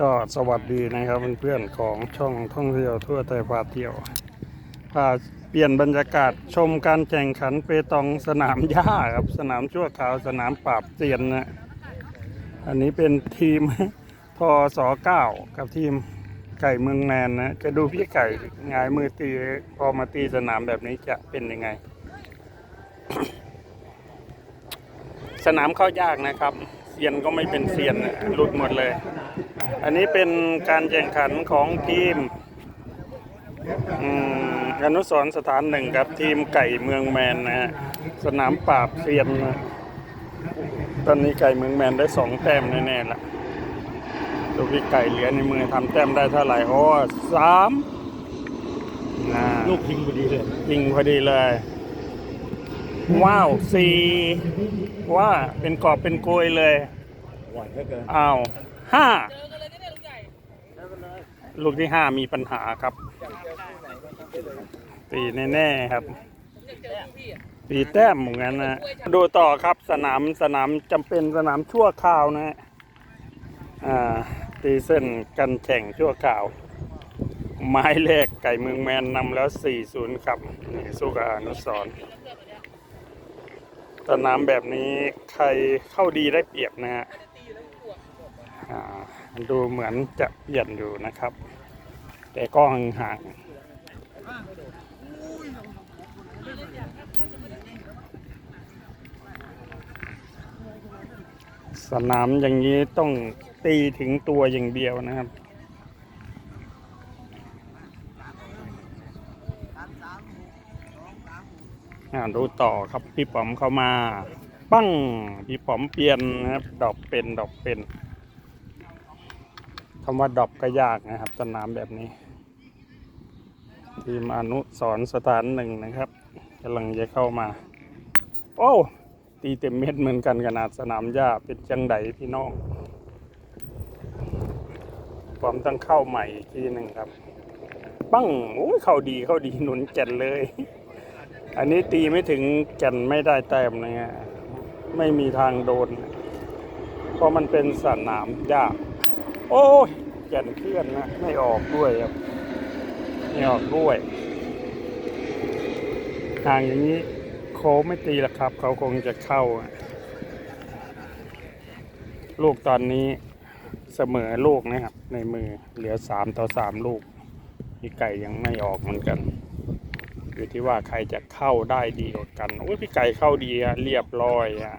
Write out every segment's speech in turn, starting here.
ก็สวัสดีนะครับเพื่อนๆของช่องท่องเที่ยวทั่วไทยพาเที่ยวพาเปลี่ยนบรรยากาศชมการแข่งขันเปตองสนามหญ้าครับสนามชั่วคราวสนามปราบเซียนนะอันนี้เป็นทีมทอสอเก้ากับทีมไก่เมืองแมนนะจะดูพี่ไก่งายมือตีพอมาตีสนามแบบนี้จะเป็นยังไง สนามเข้ายากนะครับ เซียนก็ไม่เป็นเซียนนะหลุดหมดเลย อันนี้เป็นการแข่งขันของทีมอืมอนุสรณ์สถานหนึ่งกับทีมไก่เมืองแมนนะฮะสนามปราบเซียนนะตอนนี้ไก่เมืองแมนได้สองแต้มแน่ๆละดูพี่ไก่เหลือในมือทำแต้มได้เท่าไหร่โอ้สามนะลูกยิงพอดีเลยยิงพอดีเลย ว้าวสี่ ว่าเป็นกอบเป็นโกยเลยไหวเหลือเกินอ้าวห้าลูกที่ห้ามีปัญหาครับตีแน่ๆครับตีแต้มเหมือนกันนะดูต่อครับสนามสนามจำเป็นสนามชั่วคราวนะฮะอ่าตีเส้นกันแข่งชั่วคราว ไม้แรกไก่เมืองแมนนำแล้ว 4-0 ครับนี่สู้กับอนุสร ณ์สนามแบบนี้ใครเข้าดีได้เปรียบนะฮะอ่าดูเหมือนจะเปลี่ยนอยู่นะครับ แต่ก็ห่างสนามอย่างนี้ต้องตีถึงตัวอย่างเดียวนะครับ ดูต่อครับพี่ป๋อมเข้ามา ปั้งพี่ป๋อมเปลี่ยนนะครับดอกเป็นดอกเป็นคำว่าดอกก็ยากนะครับสนามแบบนี้ ทีมอนุสรสถานหนึ่งนะครับกำลังจะเข้ามา โอ้ตีเต็มเม็ดเหมือนกันขนาดสนามหญ้าเป็นจังไดพี่น้องผมต้องเข้าใหม่อีกทีหนึ่งครับ ปั้งโอ้ยเข้าดีเข้าดีหนุนแก่นเลย อันนี้ตีไม่ถึงแก่นไม่ได้แต้มนะฮะไม่มีทางโดน เพราะมันเป็นสนามหญ้าโอ้ยแก่นเคลื่อนนะ ไม่ออกด้วยครับไม่ออกด้วยห่างอย่างนี้โค้ไม่ตีละครับ เขาคงจะเข้า ลูกตอนนี้เสมอลูกนะครับ ในมือเหลือสามต่อสามลูก พี่ไก่ยังไม่ออกเหมือนกัน อยู่ที่ว่าใครจะเข้าได้ดีกว่ากันโอ้ยพี่ไก่เข้าดีอะเรียบร้อยอะ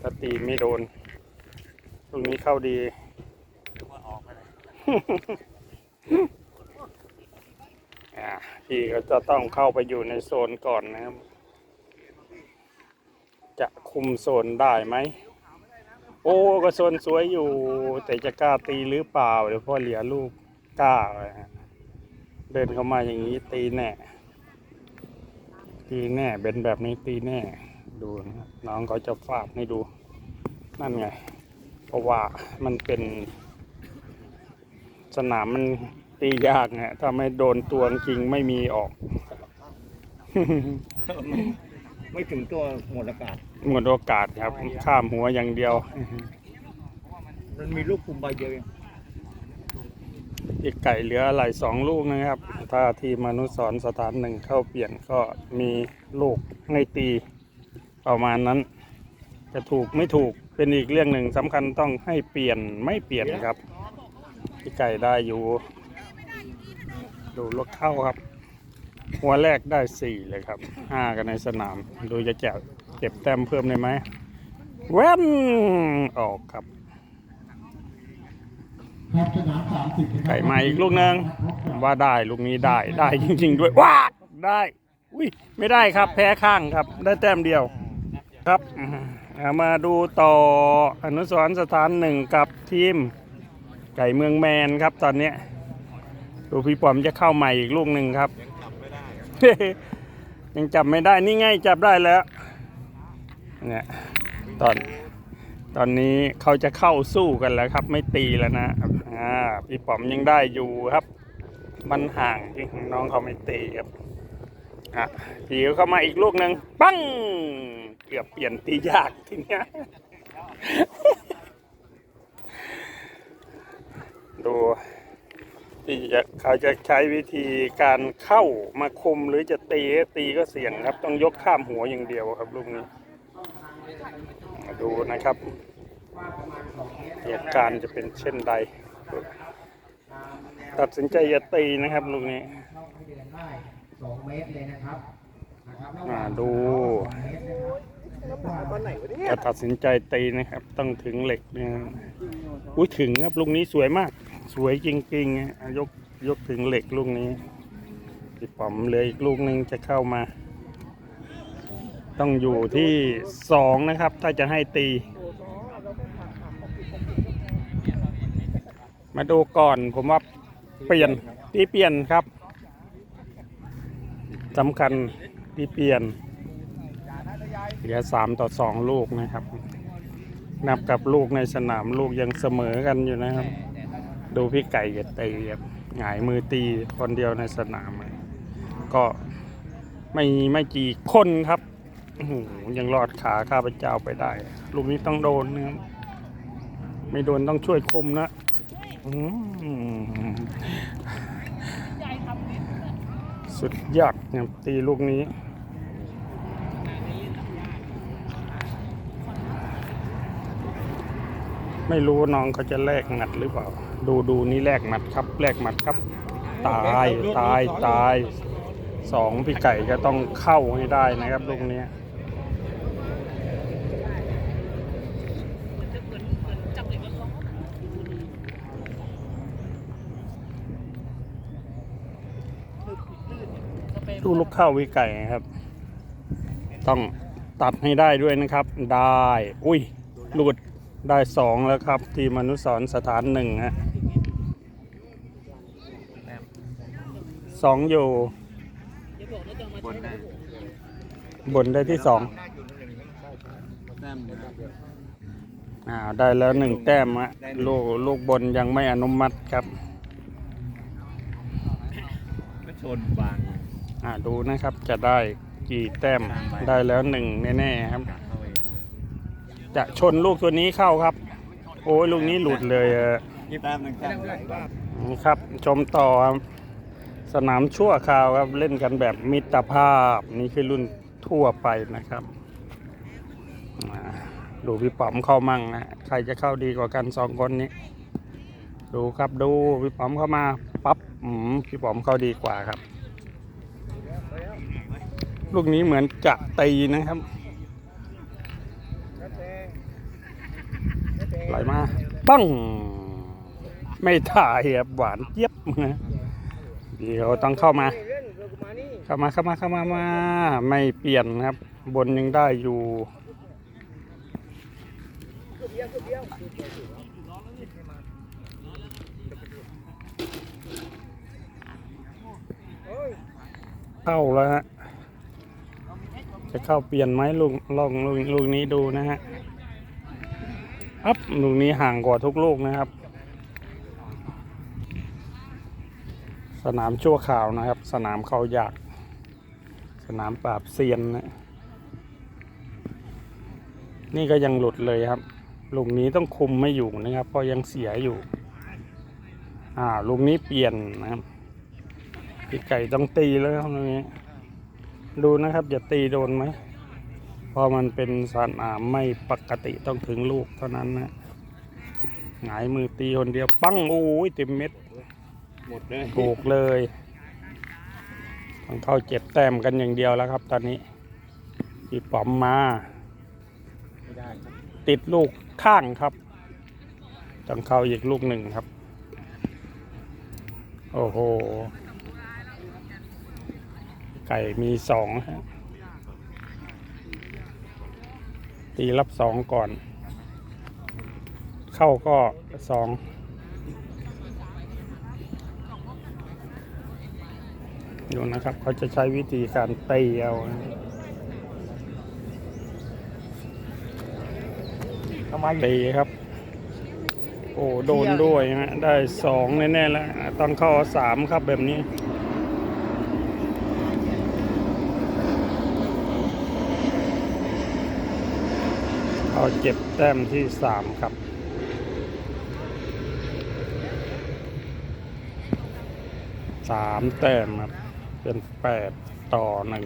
ถ้าตีไม่โดนตรงนี้เข้าดีอ่าพี่ก็จะต้องเข้าไปอยู่ในโซนก่อนนะครับ จะคุมโซนได้ไหม โอ้ก็โซนสวยอยู่ แต่จะกล้าตีหรือเปล่าเดี๋ยวพ่อเหลียลูกกล้าเลยฮะเดินเข้ามาอย่างนี้ตีแน่ ตีแน่เป็นแบบนี้ตีแน่ ดูนะน้องเขาจะฟาดให้ดู นั่นไง เพราะว่ามันเป็น สนามมันตียากไงถ้าไม่โดนตัวจริงไม่มีออก ไม่ถึงตัวหมดอากาศหมดโอกาสครับ ข้ามหัวอย่างเดียว มันมีลูกคุมใบเดียวเอง อีกไก่เหลืออะไรสองลูกนะครับ ถ้าทีมนุสรณ์สถานหนึ่งเข้าเปลี่ยนก็มีลูกให้ตีประมาณนั้น จะถูกไม่ถูกเป็นอีกเรื่องหนึ่งสำคัญต้องให้เปลี่ยนไม่เปลี่ยนครับพี่ไก่ได้อยู่ ดูรถเข้าครับ หัวแรกได้สี่เลยครับห้ากันในสนาม ดูจะเก็บเก็บแต้มเพิ่มได้ไหมแว่นออกครับ ครับสนามสามสิบ ไก่มาอีกลูกหนึ่งว่าได้ลูกนี้ได้ได้จริง ๆ ด้วยว้าได้อุ้ยไม่ได้ครับแพ้ข้างครับ ได้แต้มเดียวครับอ่าเอามาดูต่ออนุสรณ์สถานหนึ่งกับทีม ไก่เมืองแมนครับตอนเนี้ยดูพี่ปอมจะเข้าใหม่อีกลูกหนึ่งครับ ยังจับไม่ได้นี่ไงจับได้แล้วเนี่ยตอนตอนนี้เขาจะเข้าสู้กันแล้วครับ ไม่ตีแล้วนะ อ่าพี่ป๋อมยังได้อยู่ครับ มันห่างจริงน้องเขาไม่ตีครับอะทีเข้ามาอีกลูกหนึ่งปั้งเกือบเปลี่ยนตียากทีเนี้ยดูที่จะเขาจะใช้วิธีการเข้ามาคุมหรือจะตีตีก็เสี่ยงครับ ต้องยกข้ามหัวอย่างเดียวครับลูกนี้ดูนะครับ เหตุการณ์จะเป็นเช่นใด ตัดสินใจจะตีนะครับลูกนี้เข้าไม่เดือนได้สองเมตรเลยนะครับนะครับมาดูสองเมตรนะครับจะตัดสินใจตีนะครับ ต้องถึงเหล็กเนี่ยอุ้ยถึงครับลูกนี้สวยมาก สวยจริงๆอะยกยกถึงเหล็กลูกนี้พี่ป๋อมเหลืออีกลูกหนึงจะเข้ามา ต้องอยู่ที่สองนะครับ ถ้าจะให้ตี มาดูก่อนผมว่าเปลี่ยนตีเปลี่ยนครับสำคัญตีเปลี่ยนเหลือสามต่อสองลูกนะครับ นับกับลูกในสนามลูกยังเสมอกันอยู่นะครับ ดูพี่ไก่จะตีครับหงายมือตีคนเดียวในสนาม ก็ไม่ไม่กี่คนครับยังรอดขาข้าพเจ้าไปได้ ลูกนี้ต้องโดนนะครับไม่โดนต้องช่วยคุมนะ สุดยอดนะครับตีลูกนี้ ไม่รู้น้องเขาจะแลกหมัดหรือเปล่า ดูดูนี่แลกหมัดครับแลกหมัดครับ ตายตายตายสองพี่ไก่ก็ต้องเข้าให้ได้นะครับลูกนี้ ยดูลูกข้าพี่ไก่ครับ ต้องตัดให้ได้ด้วยนะครับ ได้ อุ้ยหลุดได้สองแล้วครับ ทีมนุสรณ์สถานหนึ่งฮะสองอยู่ บนได้บนได้ที่สองอ่าได้แล้วหนึ่งแต้มฮะลูกลูกบนยังไม่อนุมัติครับ ก็ชนบาง อ่าดูนะครับจะได้กี่แต้มได้แล้วหนึ่งแน่ๆครับเข้าไปจะชนลูกตัวนี้เข้าครับ โอ้ยลูกนี้หลุดเลยอะยี่แต้มหนึ่งแต้มนี่ครับ ชมต่อครับสนามชั่วคราวครับเล่นกันแบบมิตรภาพนี่คือรุ่นทั่วไปนะครับอ่าดูพี่ป๋อมเข้ามั่งนะใครจะเข้าดีกว่ากันสองคนนี้ ดูครับดูพี่ป๋อมเข้ามาปั๊บอืมพี่ป๋อมเข้าดีกว่าครับ ลูกนี้เหมือนจะตีนะครับ ไหลมาปั้งไม่ถ่ายครับหวานเจี๊ยบนะเดี๋ยวต้องเข้ามา เข้ามาเข้ามาเข้ามามาไม่เปลี่ยนครับ บนยังได้อยู่เข้าแล้วฮะ จะเข้าเปลี่ยนไหมลูกลองลูกลูกนี้ดูนะฮะอัพลูกนี้ห่างกว่าทุกลูกนะครับ สนามชั่วข่าวนะครับ สนามเขาอยาก สนามปราบเซียนนะนี่ก็ยังหลุดเลยครับลูกนี้ต้องคุมไม่อยู่นะครับเพราะยังเสียอยู่ อ่าลูกนี้เปลี่ยนนะครับพี่ไก่ต้องตีแล้วครับลูกนี้ ดูนะครับจะตีโดนไหมเพราะมันเป็นสนามไม่ปกติต้องถึงลูกเท่านั้นนะหงายมือตีคนเดียวปั้งโอ้ยเต็มเม็ดหมดเลยถูกเลยต้องเข้าเจ็บแต้มกันอย่างเดียวแล้วครับ ตอนนี้พี่ป๋อมมาไม่ได้ครับติดลูกข้างครับต้องเข้าอีกลูกหนึ่งครับ โอ้โห ไก่มีสองฮะตีรับสองก่อน เข้าก็สองอยู่นะครับ เขาจะใช้วิธีการตีเอานะทำไมตีครับ โอ้โดนด้วยฮะได้สองแน่ๆแล้วต้องเข้าสามครับแบบนี้ เอาเจ็บแต้มที่สามครับสามแต้มครับ เป็นแปดต่อหนึ่ง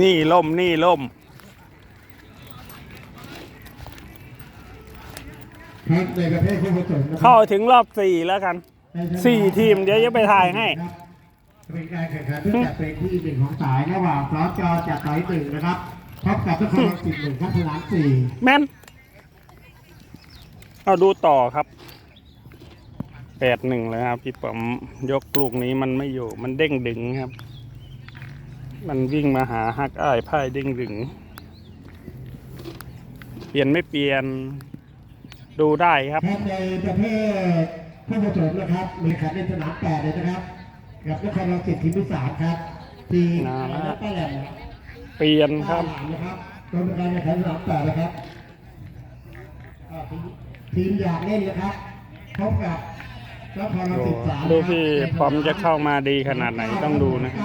นี่ล่ม นี่ล่มครับในประเภทคู่ผสมนะครัเข้าถึงรอบสี่แล้วกัน สี่ทีมเดี๋ยวจะไปถ่ายให้เป็นการแข่งขันที่จัดเป็นที่หนึ่งของสายระหว่างพร้อมจอจากสายหนึ่งนะครับพบกับนครรังสิตหนึ่งครับสนามสี่แม่นเอาดูต่อครับแปดหนึ่งเลยครับ พี่ป๋อมยกลูกนี้มันไม่อยู่ มันเด้งดึงครับ มันวิ่งมาหาฮักอ้ายพ่ายเด้งดึง เปลี่ยนไม่เปลี่ยนดูได้ครับครับในประเภท คู่ผสมนะครับมีขันในสนามแปดเลยนะครับ กับนครรังสิตทีมที่สามครับทีมน่ารักแล้วก็แหลมเปลี่ยนครับนะครับตัวประกันในขันสนามแปดนะครับอ่าทีมทีมอยากเล่นนะครับพบกับนครรังดูสิตสามดูพี่ป๋อมจะเข้ามาดีขนาดไหนต้องดูนะครับ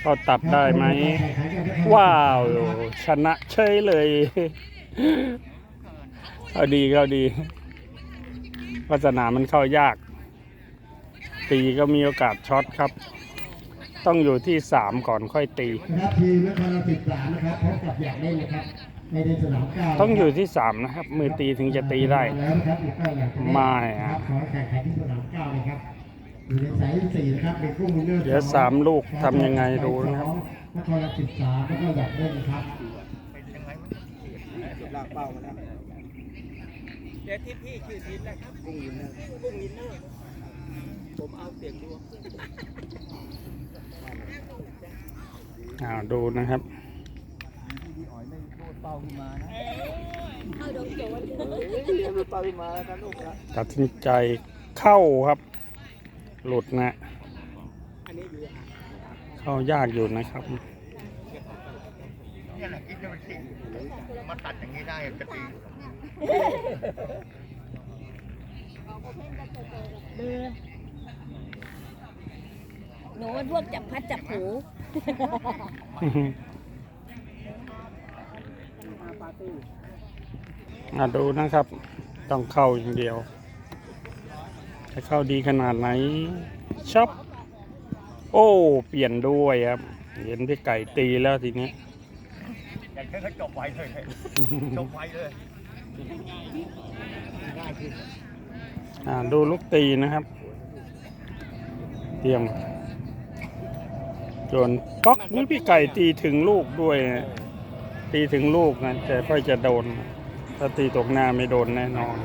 เขาตัดได้ไหม ว้าว ชนะเฉยเลย เอาดีก็เอาดี เพราะสนามมันเข้ายาก ตีก็มีโอกาสช็อตครับ ต้องอยู่ที่สามก่อนค่อยตีนะครับทีมนครรังสิตสามนะครับพบกับอยากเล่นนะครับในในสนามเก้าต้องอยู่ที่สามนะครับ มือตีถึงจะตีได้แล้วนะครับอีกก็อยากจะเล่นไม่นะอะครับขอแข่งขันที่สนามเก้านะครับอยู่ในสายที่สี่นะครับเป็นคู่มือเลือกเดี๋ยวสามลูกทำยังไงดูนะครับ นครรังสิตสามแล้วก็อยากเล่นนะครับ ลากเป้ามาแล้ว เดี๋ยวที่พี่ชื่อทีมอะไรครับกุ้งวินเนอร์กุ้งวินเนอร์ผมเอาเสียงดวงอ่าดูนะครับพี่อ๋อยไม่โดนเป้าขึ้นมานะเอาโดนโจนเรียนเป้าขึ้นมาแล้วลูกนะตัดสินใจเข้าครับ หลุดนะอันนี้อยู่เข้ายากอยู่นะครับเนี่ยแหละคิดว่ามันสิมาตัดอย่างนี้ได้จะตี หนูเป็นพวกจับพัดจับผูอะดูนะครับ ต้องเข้าอย่างเดียว จะเข้าดีขนาดไหนช็อปโอ้ เปลี่ยนด้วยครับ เห็นพี่ไก่ตีแล้วทีนี้อย่างนี้เขาจบไวเลยจบไวเลยอ่า ดูลูกตีนะครับ เตรียมจนป๊อกนี่พี่ไก่ตีถึงลูกด้วย ตีถึงลูกนะแต่ค่อยจะโดนถ้าตีตกหน้าไม่โดนแน่นอน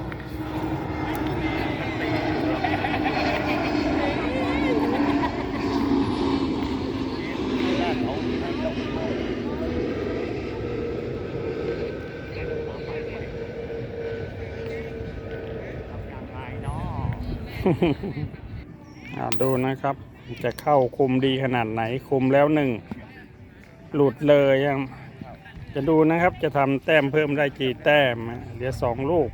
ดูนะครับ จะเข้าคุมดีขนาดไหน คุมแล้วหนึ่ง หลุดเลยครับจะดูนะครับจะทำแต้มเพิ่มได้กี่แต้มเดี๋ยวสองลูก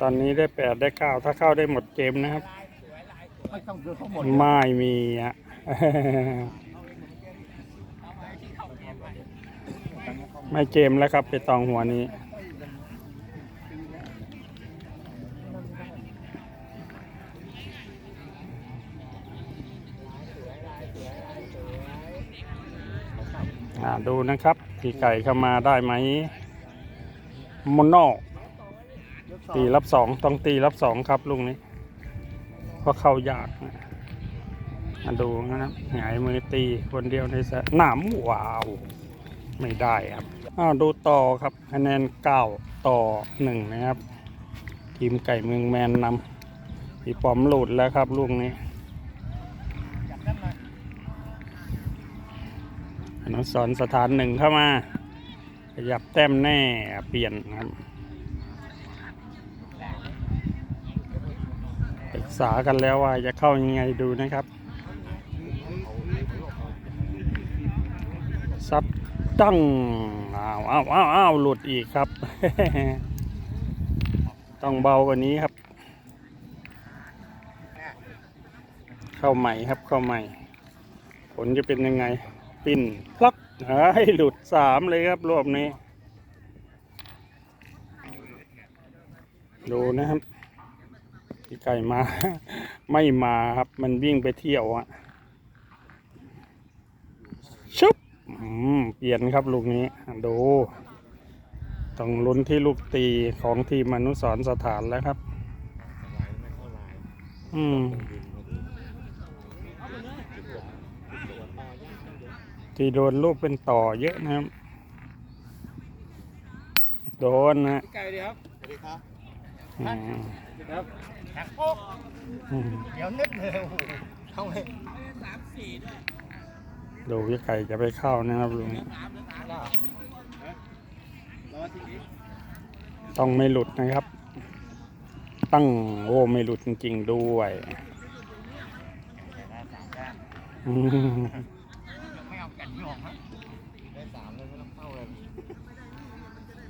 ตอนนี้ได้แปดได้เก้าถ้าเข้าได้หมดเกมนะครับ ไม่ต้องดูทั้งหมดไม่มีอะไม่เกมแล้วครับไปตองหัวนี้ ดูนะครับพี่ไก่เข้ามาได้ไหมมอนโนตีรับสองต้องตีรับสองครับลุงนี้เพราะเข้ายากนะมาดูนะครับหงายมือตีคนเดียวในสนามว้าว ไม่ได้ครับอ้าวดูต่อครับคะแนนเก้าต่อหนึ่งนะครับ ทีมไก่เมืองแมนนำพี่ปอมหลุดแล้วครับลูกนี้ นุสรณ์สถานหนึ่งเข้ามา ขยับแต้มแน่เปลี่ยนครับปรึกษากันแล้วว่าจะเข้ายังไงดูนะครับ ซัดตั้งอ้าวอ้าวอ้าวอ้าวหลุดอีกครับ ต้องเบากว่านี้ครับ เข้าใหม่ครับเข้าใหม่ ผลจะเป็นยังไง ปิ้นพลักหายหลุดสามเลยครับรอบนี้ ดูนะครับพี่ไก่มา ไม่มาครับ มันวิ่งไปเที่ยวอะชุบเปลี่ยนครับลูกนี้ ดู ต้องลุ้นที่ลูกตีของทีมมนุสรณ์สถานแล้วครับ อืม ที่โดนลูกเป็นต่อเยอะนะครับ โดนนะไก่ดีครับอืมครับอืมเดี๋ยวนึกเลยโอ้โหเข้าไปดูพี่ไก่จะไปเข้านะครับลุงต้องไม่หลุดนะครับ ตั้งโอ้ไม่หลุดจริงๆด้วยอืมไม่เอาแก่นที่ออกครับได้สามเลยไม่ต้องเข้าเลย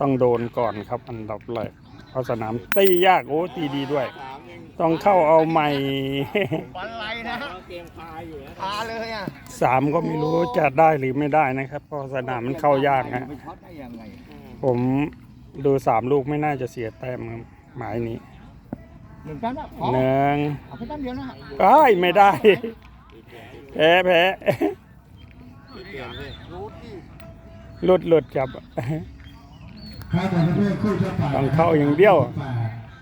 ต้องโดนก่อนครับอันดับแรกเพราะสนามตียากโอ้ตีดีด้วย ต้องเข้าเอาใหม่ บอลไรนะเกมพาอยู่พาเลยอะสามก็ไม่รู้จะได้หรือไม่ได้นะครับเพราะสนามมันเข้ายากนะไปช็อตได้ยังไงผมดูสามลูกไม่น่าจะเสียแต้มครับหมายนี้หนึ่งแต้มแล้วพอหนึ่งเอาแค่แต้มเดียวนะเอ้ยไม่ได้แพ้แพ้รู้ที่หลุดหลุดครับข้าแต่ประเภทคู่ชะตาต้องเข้าอย่างเดียว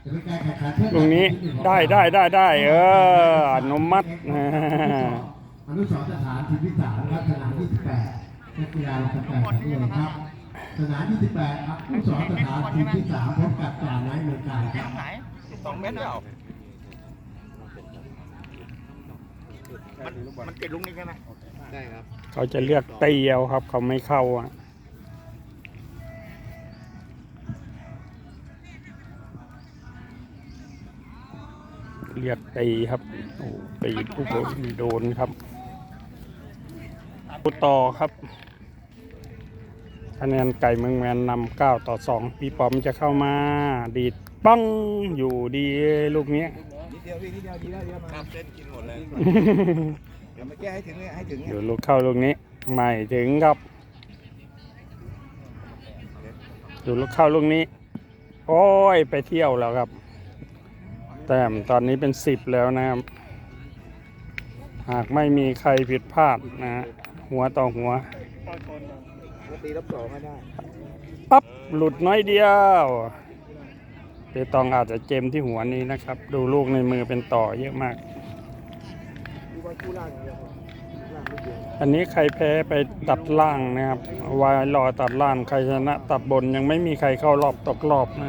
จะเป็นการแข่งขันเพื่อตรงนี้ได้ได้ได้ได้เอออนุมัตินะอนุสรณ์สถานทีมที่สามครับสนามที่สิบแปดนักกีฬาลงแข่งขันด้วยครับ สนามที่สิบแปดครับอนุสรณ์สถานทีมที่สามพบกับจ่าไนท์เมืองกาญครับไหนสองเมตรแล้วมันมันติดลุงนี่ใช่ไหมใช่ครับ เขาจะเลือกตีเอาครับ เขาไม่เข้าอะ เรียกตีครับโอ้ตีผู้บริโดนครับผู้ต่อครับคะแนนไก่เมืองแมนนำเก้าต่อสองปีปอมจะเข้ามาดีดปังอยู่ดีลูกเนี้ยนิดเดียวพี่นิดเดียวดีแล้วเดียวมาเส้นกินหมดเลยเดี๋ยวมาแก้ให้ถึงเนี่ยให้ถึงเนี่ยเดี๋ยวลูกเข้าลูกนี้ไม่ถึงครับดูลูกเข้าลูกนี้ โอ้ยไปเที่ยวแล้วครับ แต้มตอนนี้เป็นสิบแล้วนะครับ หากไม่มีใครผิดพลาดนะฮะหัวต่อหัว ตีรับสองไม่ได้ปั๊บ หลุดน้อยเดียวเปตองอาจจะเจมที่หัวนี้นะครับ ดูลูกในมือเป็นต่อเยอะมาก ดูว่าคู่ล่างอย่างเดียวพอล่างไม่เดียวอันนี้ใครแพ้ไปตัดล่างนะครับวายรอตัดล่างใครชนะตัดบนยังไม่มีใครเข้ารอบตกรอบนะ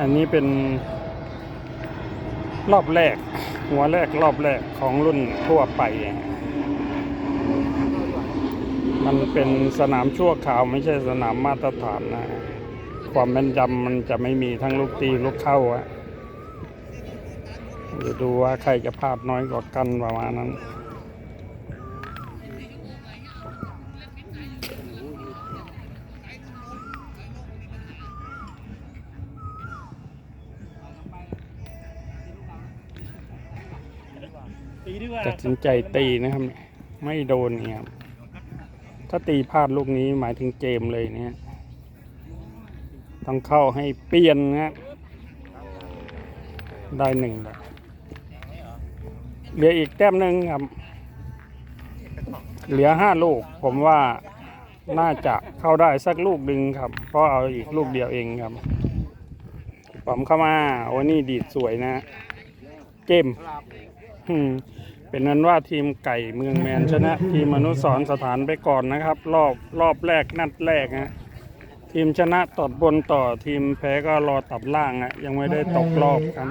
อันนี้เป็น รอบแรก หัวแรกรอบแรกของรุ่นทั่วไป มันเป็นสนามชั่วคราวไม่ใช่สนามมาตรฐานนะ ความแม่นยำมันจะไม่มีทั้งลูกตีลูกเข้าอะจะดูว่าใครจะพลาดน้อยกว่ากันประมาณนั้น ตัดสินใจตีนะครับ ไม่โดนเนี่ยครับถ้าตีพลาดลูกนี้หมายถึงเกมเลยเนี่ย ต้องเข้าให้เปลี่ยนนะได้หนึ่งแล้วเหลืออีกแต้มหนึ่งครับ เหลือห้าลูก ผมว่าน่าจะเข้าได้สักลูกหนึ่งครับ เพราะเอาอีกลูกเดียวเองครับผมเข้ามาวันนี้ดีดสวยนะ เกมอืม เป็นนั้นว่าทีมไก่เมืองแมนชนะ ทีมมนุษย์สอนสถานไปก่อนนะครับ รอบรอบแรกนัดแรกฮะทีมชนะตอดบนต่อทีมแพ้ก็รอตัดล่างฮะยังไม่ได้ตกรอบครับ